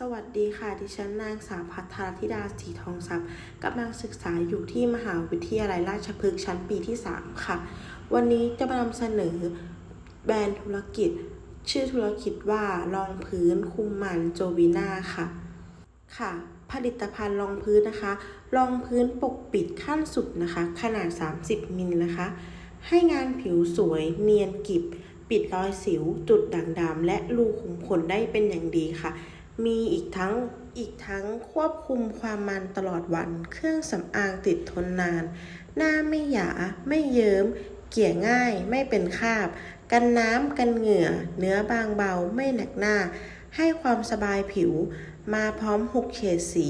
สวัสดีค่ะ ดิฉันนางสาวพัทรธิดาสีทองทรัพย์กำลังศึกษาอยู่ที่มหาวิทยาลัยราชพฤกษ์ชั้นปีที่ 3 ค่ะ วันนี้จะมานำเสนอแบรนด์ธุรกิจ ชื่อธุรกิจว่ารองพื้นคุมมันโจวีนาค่ะ ค่ะ ผลิตภัณฑ์รองพื้นนะคะ รองพื้นปกปิดขั้นสุดนะคะ ขนาด 30 มิลนะคะ ให้งานผิวสวยเนียนกริบ ปิดรอยสิว จุดด่างดำและรูขุมขนได้เป็นอย่างดีค่ะ มีอีกทั้งอีกทั้งควบคุมความมันตลอดวัน เครื่องสำอางติดทนนาน หน้าไม่หยา ไม่เยิ้ม เกี่ยง่าย ไม่เป็นคราบ กันน้ำกันเหงื่อ เนื้อบางเบา ไม่หนักหน้า ให้ความสบายผิว มาพร้อม 6 เฉดสี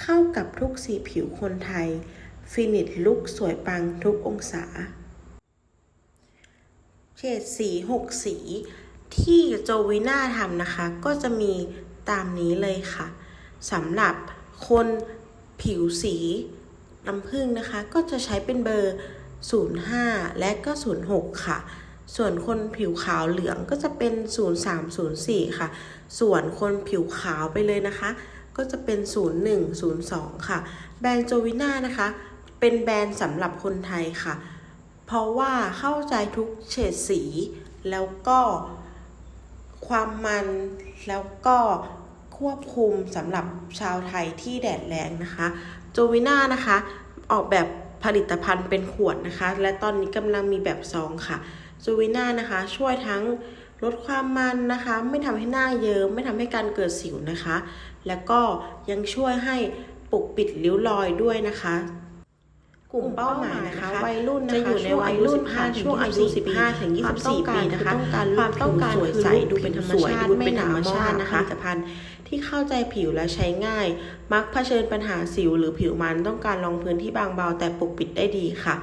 เข้ากับทุกสีผิวคนไทย ฟินิชลุกสวยปังทุกองศา เฉดสี 6 สีที่โจวิน่าทำนะคะ ก็จะมี ตามนี้เลยค่ะสำหรับคนผิวสีน้ำผึ้งนะคะ ก็จะใช้เป็นเบอร์ 05 และก็ 06 ค่ะ ส่วนคนผิวขาวเหลืองก็จะเป็น 0304 ค่ะ ส่วนคนผิวขาวไปเลยนะคะ ก็จะเป็น 0102 ค่ะ แบรนด์โจวิน่านะคะ เป็นแบรนด์สำหรับคนไทยค่ะ เพราะว่าเข้าใจทุกเฉดสีแล้วก็ ความมันแล้วก็ควบคุมสำหรับชาวไทยที่แดดแรงนะคะโจวิน่านะคะออกแบบผลิตภัณฑ์เป็นขวดนะคะ และตอนนี้กำลังมีแบบซองค่ะโจวิน่านะคะ ช่วยทั้งลดความมันนะคะ ไม่ทำให้หน้าเยิ้มไม่ทำให้การเกิดสิวนะคะ แล้วก็ยังช่วยให้ปกปิดริ้วรอยด้วยนะคะ กลุ่มเป้าหมายนะคะวัยรุ่นนะคะจะอยู่ในวัยรุ่นค่ะช่วงอายุ 15 ถึง 24 ปีนะคะความต้องการคือสวยใสดูเป็นธรรมชาติดูดูเป็เป็นนธธรรรรมมชาชาติตินะนะคะคะผลิตภัณฑ์ที่เข้าใจผิวและใช้ง่าย มักเผชิญปัญหาสิวหรือผิวมันต้องการรองพื้นที่บางเบาแต่ปกปิดได้ดีค่ะ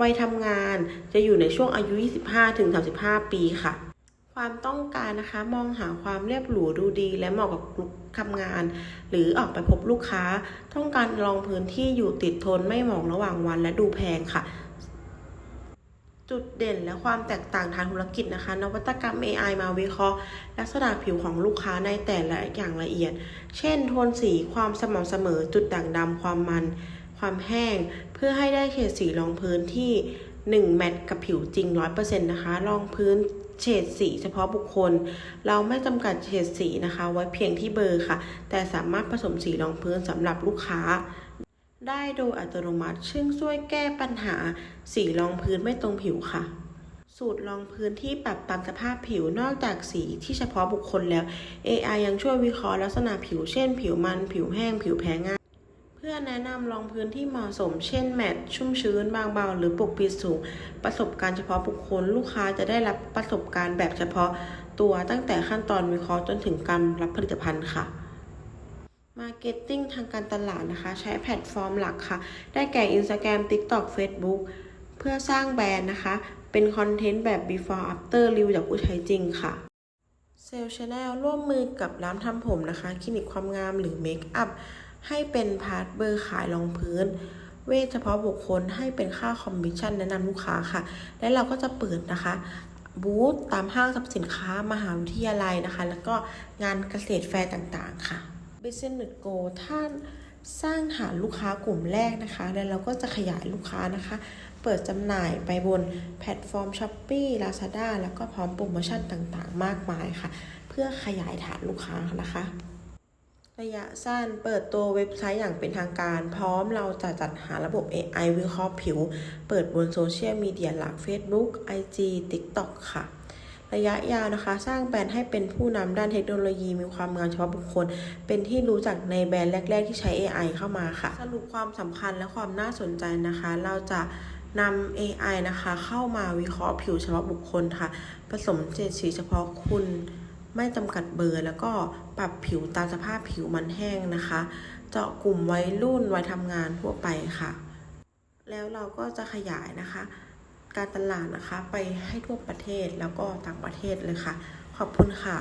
วัยทำงานจะอยู่ในช่วงอายุ 25 ถึง 35 ปีค่ะ ความต้องการนะคะ มองหาความเรียบหรูดูดี และเหมาะกับลุคทำงาน หรือออกไปพบลูกค้า ต้องการรองพื้นที่อยู่ติดทนไม่หมองระหว่างวันและดูแพงค่ะ จุดเด่นและความแตกต่างทางธุรกิจนะคะ นวัตกรรม AI มาวิเคราะห์ ลักษณะผิวของลูกค้าในแต่ละอย่างละเอียด เช่น โทนสีความสม่ำเสมอจุดด่างดำความมัน ความแห้ง เพื่อให้ได้เฉดสีรองพื้นที่ 1 แมทกับผิวจริง 100%นะคะรองพื้น เฉดสีเฉพาะบุคคล เราไม่จำกัดเฉดสีนะคะ ไว้เพียงที่เบอร์ค่ะ แต่สามารถผสมสีรองพื้นสำหรับลูกค้า ได้โดยอัตโนมัติซึ่งช่วยแก้ปัญหาสีรองพื้นไม่ตรงผิวค่ะ สูตรรองพื้นที่ปรับตามสภาพผิวนอกจากสีที่เฉพาะบุคคลแล้ว AI ยังช่วยวิเคราะห์ลักษณะผิวเช่น ผิวมัน ผิวแห้ง ผิวแพ้ง่าย พื่อแนะนำรองพื้นที่เหมาะสม เช่นแมตชุ่มชื้นบางเบา หรือปกปิดสูง ประสบการณ์เฉพาะบุคคล ลูกค้าจะได้รับประสบการณ์แบบเฉพาะตัวตั้งแต่ขั้นตอนวิเคราะห์จนถึงการรับผลิตภัณฑ์ค่ะมาร์เก็ตติ้งทางการตลาดนะคะ ใช้แพลตฟอร์มหลักค่ะ ได้แก่ Instagram TikTok Facebook เพื่อสร้างแบรนด์นะคะ เป็นคอนเทนต์แบบ before after รีวิวจากผู้ใช้จริงค่ะเซลล์ชาแนลร่วมมือกับร้านทำผมนะคะ คลินิกความงามหรือเมคอัพ ให้เป็นพาร์ทเบอร์ขายรองพื้น เวทเฉพาะบุคคลให้เป็นค่าคอมมิชชั่นแนะนำลูกค้าค่ะ และเราก็จะเปิดนะคะบูธตามห้างสรรพสินค้ามหาวิทยาลัยนะคะ แล้วก็งานเกษตรแฟร์ต่างๆ ค่ะ Business Go ท่านสร้างฐานลูกค้ากลุ่มแรกนะคะ แล้วเราก็จะขยายลูกค้านะคะ เปิดจำหน่ายไปบนแพลตฟอร์ม Shopee Lazada แล้วก็พร้อมโปรโมชั่นต่างๆ มากมายค่ะ เพื่อขยายฐานลูกค้านะคะ ระยะสั้นเปิดตัวเว็บไซต์อย่างเป็นทางการ พร้อมเราจะจัดหาระบบ AI วิเคราะห์ผิว เปิดบนโซเชียลมีเดียหลัก Facebook IG TikTok ค่ะ ระยะยาวนะคะ สร้างแบรนด์ให้เป็นผู้นำด้านเทคโนโลยีมีความงามเฉพาะบุคคล เป็นที่รู้จักในแบรนด์แรก ๆ ที่ใช้ AI เข้ามาค่ะ สรุปความสำคัญและความน่าสนใจนะคะ เราจะนำ AI นะคะ เข้ามาวิเคราะห์ผิวเฉพาะบุคคลค่ะ ผสมเฉดสีเฉพาะคุณ ไม่จำกัดเบอร์ แล้วก็ปรับผิวตามสภาพผิวมันแห้งนะคะ เจาะกลุ่มวัยรุ่นวัยทำงานทั่วไปค่ะ แล้วเราก็จะขยายนะคะ การตลาดนะคะไปให้ทั่วประเทศแล้วก็ต่างประเทศเลยค่ะ ขอบคุณค่ะ